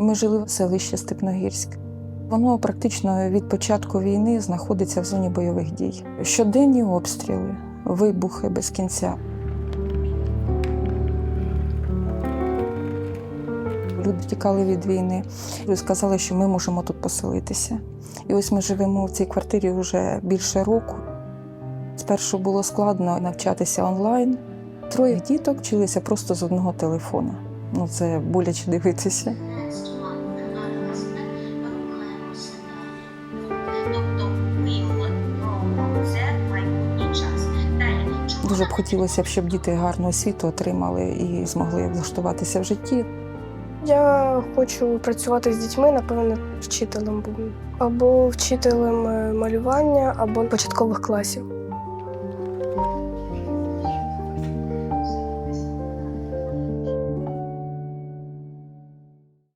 Ми жили в селищі Степногірськ. Воно практично від початку війни знаходиться в зоні бойових дій. Щоденні обстріли, вибухи без кінця. Люди тікали від війни і сказали, що ми можемо тут поселитися. І ось ми живемо в цій квартирі вже більше року. Спершу було складно навчатися онлайн. Троє діток вчилися просто з одного телефона. Ну це боляче дивитися. Дуже б хотілося щоб діти гарну освіту отримали і змогли влаштуватися в житті. Я хочу працювати з дітьми, напевно, вчителем. Або вчителем е, малювання, або початкових класів.